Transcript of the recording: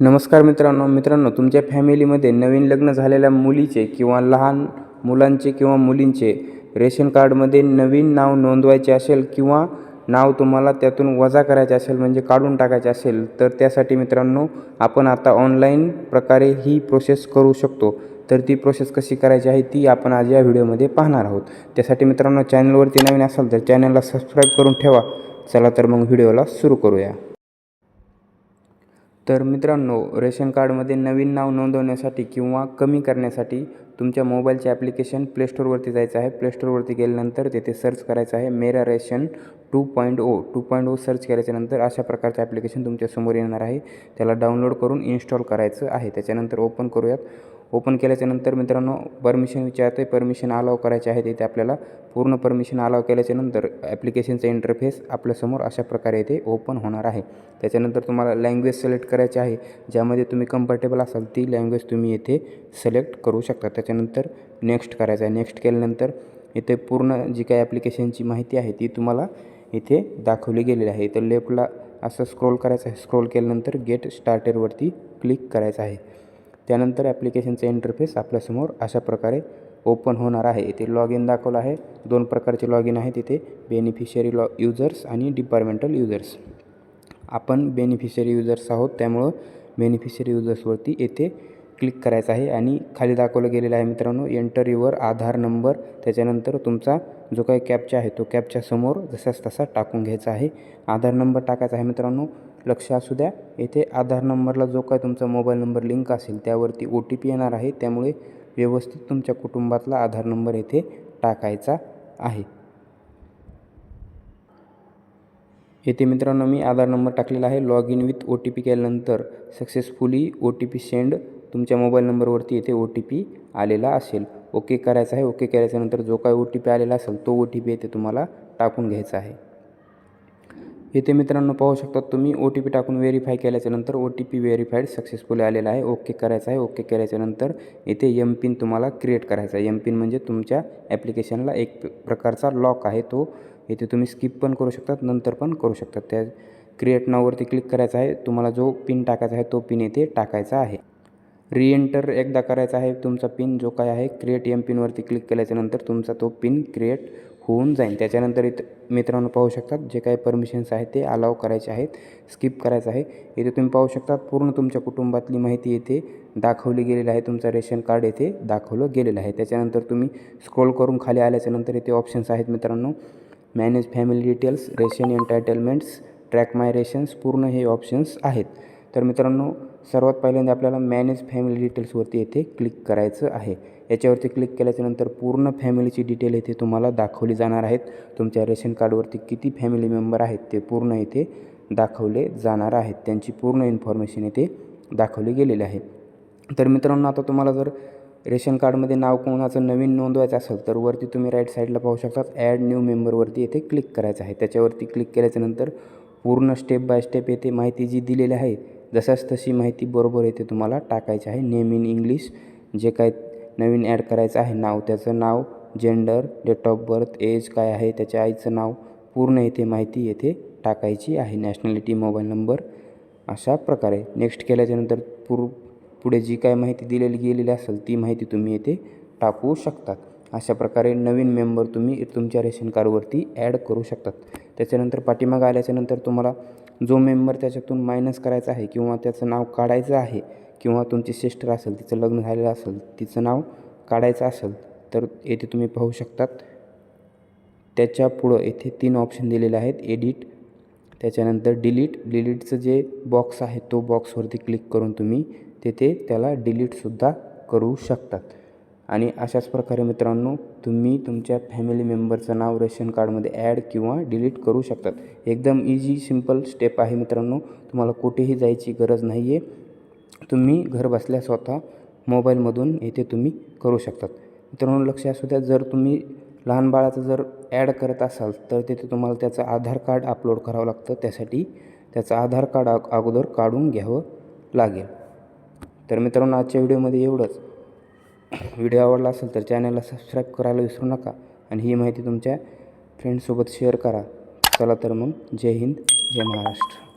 नमस्कार मित्रांनो मित्रांनो तुमच्या फॅमिलीमध्ये नवीन लग्न झालेल्या मुलीचे किंवा लहान मुलांचे किंवा मुलींचे रेशन कार्डमध्ये नवीन नाव नोंदवायचे असेल किंवा नाव तुम्हाला त्यातून वजा करायचे असेल म्हणजे काढून टाकायचे असेल तर त्यासाठी मित्रांनो आपण आता ऑनलाईन प्रकारे ही प्रोसेस करू शकतो. तर ती प्रोसेस कशी करायची आहे ती आपण आज या व्हिडिओमध्ये पाहणार आहोत. त्यासाठी मित्रांनो चॅनलवरती नवीन असाल तर चॅनलला सबस्क्राईब करून ठेवा. चला तर मग व्हिडिओला सुरू करूया. तर मित्रांनो रेशन कार्डमध्ये नवीन नाव नोंदवण्यासाठी किंवा कमी करण्यासाठी तुमच्या मोबाईलचे ॲप्लिकेशन प्लेस्टोरवरती जायचं आहे. प्लेस्टोरवरती गेल्यानंतर तेथे सर्च करायचं आहे. Mera ration two point O. Two point O search केल्याच्यानंतर अशा प्रकारचे ॲप्लिकेशन तुमच्यासमोर येणार आहे. त्याला डाउनलोड करून इन्स्टॉल करायचं आहे. त्याच्यानंतर ओपन करूयात. ओपन केल्याच्यानंतर मित्रांनो परमिशन विचारते परमिशन अलाव करायचे आहे तिथे आपल्याला. पूर्ण परमिशन अलाव केल्याच्यानंतर ॲप्लिकेशनचा इंटरफेस आपल्यासमोर अशा प्रकारे इथे ओपन होणार आहे. त्याच्यानंतर तुम्हाला लँग्वेज सिलेक्ट करायची आहे. ज्यामध्ये तुम्ही कम्फर्टेबल असाल ती लँग्वेज तुम्ही इथे सिलेक्ट करू शकता. त्याच्यानंतर नेक्स्ट करायचं आहे. नेक्स्ट केल्यानंतर इथे पूर्ण जी काही ॲप्लिकेशनची माहिती आहे ती तुम्हाला इथे दाखवली गेलेली आहे. इथं लेफ्टला असं स्क्रोल करायचं आहे. स्क्रोल केल्यानंतर गेट स्टार्टेडवरती क्लिक करायचं आहे. त्यानंतर ॲप्लिकेशनचा इंटरफेस आपल्यासमोर अशा प्रकारे ओपन होणार आहे. इथे लॉग इन दाखवलं आहे. दोन प्रकारचे लॉग इन आहेत इथे. बेनिफिशियरी लॉ युजर्स आणि डिपार्टमेंटल युजर्स आपण बेनिफिशियरी युजर्स आहोत त्यामुळं बेनिफिशियरी युजर्सवरती येथे क्लिक करायचं आहे. आणि खाली दाखवलं गेलेलं आहे मित्रांनो एंटर युअर आधार नंबर त्याच्यानंतर तुमचा जो काही कॅपचा आहे तो कॅपच्यासमोर जसाच तसा टाकून घ्यायचा आहे. आधार नंबर टाकायचा आहे मित्रांनो. लक्ष असू द्या. येथे आधार नंबरला जो काय तुमचा मोबाईल नंबर लिंक असेल त्यावरती ओ टी पी येणार आहे. त्यामुळे व्यवस्थित तुमच्या कुटुंबातला आधार नंबर येथे टाकायचा आहे. येथे मित्रांनो मी आधार नंबर टाकलेला आहे. Log in with O T P केल्यानंतर successfully O T P send तुमच्या मोबाईल नंबरवरती येथे ओ टी पी आलेला असेल. ओके करायचा आहे. ओके करायच्यानंतर जो काय ओ टी पी आलेला असेल तो ओ टी पी येथे तुम्हाला टाकून घ्यायचा आहे. इथे मित्रांनो पाहू शकतात तुम्ही ओ टी पी टाकून व्हेरीफाय केल्याच्यानंतर O T P verified successfully आलेला आहे. ओके करायचं आहे. ओके केल्याच्यानंतर इथे एम पिन तुम्हाला क्रिएट करायचा आहे. एम पिन म्हणजे तुमच्या ॲप्लिकेशनला एक प्रकारचा लॉक आहे तो. येथे तुम्ही स्किप पण करू शकतात नंतर पण करू शकतात. त्या क्रिएट नाववरती क्लिक करायचा आहे. तुम्हाला जो पिन टाकायचा आहे तो पिन इथे टाकायचा आहे. रिएंटर एकदा करायचा आहे तुमचा पिन जो काय आहे क्रिएट एम पिनवरती क्लिक केल्याच्यानंतर तुमचा तो पिन क्रिएट होऊन जाईल त्याच्यानंतर इथं मित्रांनो पाहू शकतात जे काही परमिशन्स आहेत ते अलाव करायचे आहेत स्किप करायचं आहे. इथे तुम्ही पाहू शकतात पूर्ण तुमच्या कुटुंबातली माहिती येथे दाखवली गेलेली आहे. तुमचं रेशन कार्ड येथे दाखवलं गेलेलं आहे. त्याच्यानंतर तुम्ही स्क्रोल करून खाली आल्याच्यानंतर इथे ऑप्शन्स आहेत मित्रांनो. Manage family details ration entitlements track my rations पूर्ण हे ऑप्शन्स आहेत. तर मित्रांनो सर्वात पहिल्यांदा आपल्याला मॅनेज फॅमिली डिटेल्सवरती येथे क्लिक करायचं आहे. याच्यावरती क्लिक केल्याच्यानंतर पूर्ण फॅमिलीची डिटेल येथे तुम्हाला दाखवली जाणार आहेत. तुमच्या रेशन कार्डवरती किती फॅमिली मेंबर आहेत ते पूर्ण येथे दाखवले जाणार आहेत. त्यांची पूर्ण इन्फॉर्मेशन येथे दाखवली गेलेली आहे. तर मित्रांनो आता तुम्हाला जर रेशन कार्डमध्ये नाव कोणाचं नवीन नोंदवायचं असेल तर वरती तुम्ही राईट साईडला पाहू शकतात ॲड न्यू मेंबरवरती येथे क्लिक करायचं आहे. त्याच्यावरती क्लिक केल्याच्यानंतर पूर्ण स्टेप बाय स्टेप येथे माहिती जी दिलेली आहे जशाच तशी माहिती बरोबर येथे तुम्हाला टाकायची आहे नेम इन इंग्लिश. जे काय नवीन ॲड करायचं आहे नाव त्याचं नाव gender date of birth age काय आहे त्याच्या आईचं नाव पूर्ण येथे माहिती येथे टाकायची आहे. नॅशनॅलिटी मोबाईल नंबर अशा प्रकारे. नेक्स्ट केल्याच्यानंतर पूर पुढे जी काय माहिती दिलेली गेलेली असेल ती माहिती तुम्ही येथे टाकू शकतात. अशा प्रकारे नवीन मेंबर तुम्ही तुमच्या रेशन कार्डवरती ॲड करू शकतात. त्याच्यानंतर पाठीमागं आल्याच्यानंतर तुम्हाला जो मेंबर त्याच्यातून मायनस करायचा आहे किंवा त्याचं नाव काढायचं आहे किंवा तुमची सिस्टर असेल तिचं लग्न झालेलं असेल तिचं नाव काढायचं असेल तर येथे तुम्ही पाहू शकतात. त्याच्या पुढं येथे तीन ऑप्शन दिलेले आहेत. एडिट त्याच्यानंतर डिलीट डिलीटचं जे बॉक्स आहे तो बॉक्सवरती क्लिक करून तुम्ही तेथे त्याला डिलीटसुद्धा करू शकतात. आणि अशाच प्रकारे मित्रांनो तुम्ही तुमच्या फॅमिली मेंबरचं नाव रेशन कार्डमध्ये ॲड किंवा डिलीट करू शकतात. एकदम इझी सिंपल स्टेप आहे मित्रांनो. तुम्हाला कुठेही जायची गरज नाही आहे तुम्ही घर बसल्या स्वतः मोबाईलमधून येथे तुम्ही करू शकतात. मित्रांनो लक्ष असू द्या जर तुम्ही लहान बाळाचं जर ॲड करत असाल तर तिथे तुम्हाला त्याचं आधार कार्ड अपलोड करावं लागतं. त्यासाठी त्याचं आधार कार्ड अगोदर काढून घ्यावं लागेल. तर मित्रांनो आजच्या व्हिडिओमध्ये एवढंच. व्हिडिओ आवडला असेल तर चॅनलला सबस्क्राईब करायला विसरू नका आणि ही माहिती तुमच्या फ्रेंडसोबत शेअर करा. चला तर मग जय हिंद जय महाराष्ट्र.